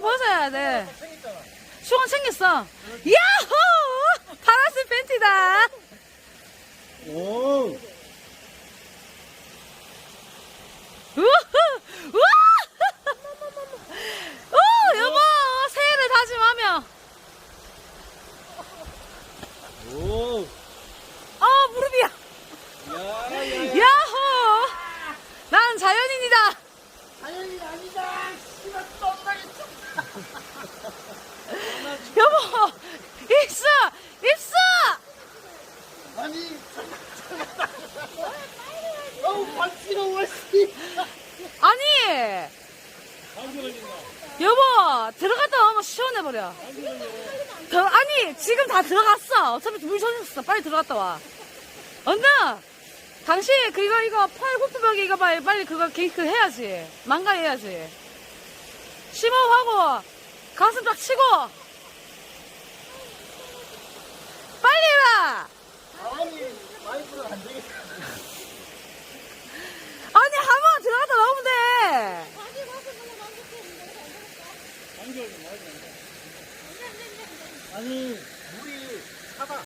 벗어야 돼. 수건 챙겼어. 야호! 파란색 팬티다. 오. 우후! 우와! 오, 여보! 새해를 다짐하며. 오. 아, 무릎이야. 야, 야. 야호! 난 자연인이다. 당연히 아니다. 씨발 똥나겠어. 여보! 입수! 입수! 아니. 어우 발시러워 씨. 아니! 여보! 들어갔다 나오면 시원해버려. 더, 아니! 지금 다 들어갔어. 어차피 물 젖었어. 빨리 들어갔다 와. 언니! 당신 그거 이거 팔 호프벽에 이거 빨리 빨리 그거 케이크 해야지. 망가 해야지. 심호흡하고 가슴 딱 치고 빨리 해라. 아니 마이크는 안 되겠어. 아니 한번 들어갔다 나오면 돼. 아니 물이 차다.